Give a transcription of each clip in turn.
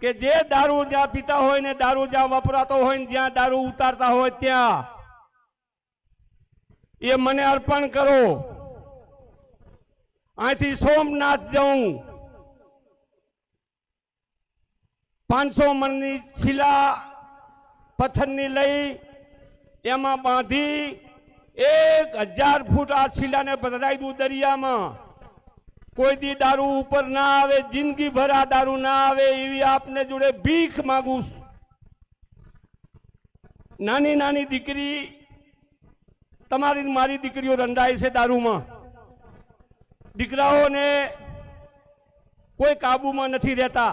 કે જે દારૂ જ્યાં પીતા હોય ને દારૂ જ્યાં વપરાતો હોય ને જ્યાં દારૂ ઉતારતા હોય ત્યાં. એ મને અર્પણ કરો. અહીંથી સોમનાથ જઉં. પાંચસો મણની શિલા પથ્થરની લઈ એમાં બાંધી એક હજાર ફૂટ આ શિલાને બદલાઈ દઉં દરિયામાં. કોઈ દી દારૂ ઉપર ના આવે જિંદગી ભર આ દારૂ ના આવે, એવી આપને જોડે ભીખ માંગુ નાની નાની દીકરી, તમારી મારી દીકરીઓ રંડાય છે દારૂમાં. દીકરાઓને કોઈ કાબુમાં નથી રહેતા.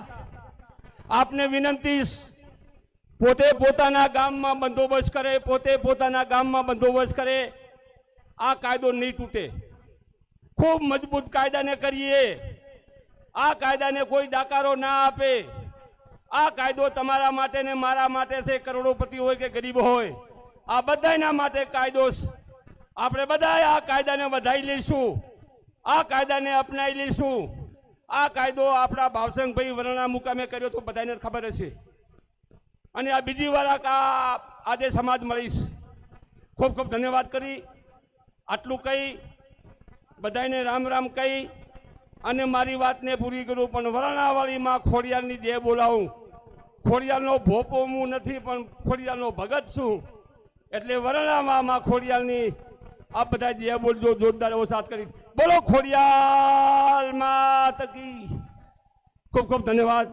આપને વિનંતી પોતે પોતાના ગામમાં બંદોબસ્ત કરે, પોતે પોતાના ગામમાં બંદોબસ્ત કરે. આ કાયદો નહીં તૂટે. ખૂબ મજબૂત કાયદાને કરીએ. આ કાયદાને કોઈ દાકારો ના આપે. આ કાયદો તમારા માટે ને મારા માટે છે, કરોડોપતિ હોય કે ગરીબ હોય. આ બધાના માટે કાયદો આપણે બધા આ કાયદાને વધારી લઈશું. આ કાયદાને અપનાવી લઈશું. આ કાયદો આપણા ભાવસંગભાઈ વરણા મુકામે કર્યો તો બધાને ખબર હશે. અને આ બીજી વાર આ- આજે સમાજ મળીશ. ખૂબ ખૂબ ધન્યવાદ કરી. આટલું કહી બધાને રામ રામ કહી અને મારી વાતને પૂરી કરું, પણ વરણાવાળીમાં ખોડિયારની દે બોલાવું. ખોડિયાલનો ભોપો હું નથી, પણ ખોડિયાલનો ભગત છું. એટલે વરણામાં ખોડિયાલની આ બધા જે બોલજો જોરદાર એવો સાથ કરી. બોલો, ખોડિયાલ માત ખૂબ ખૂબ ધન્યવાદ.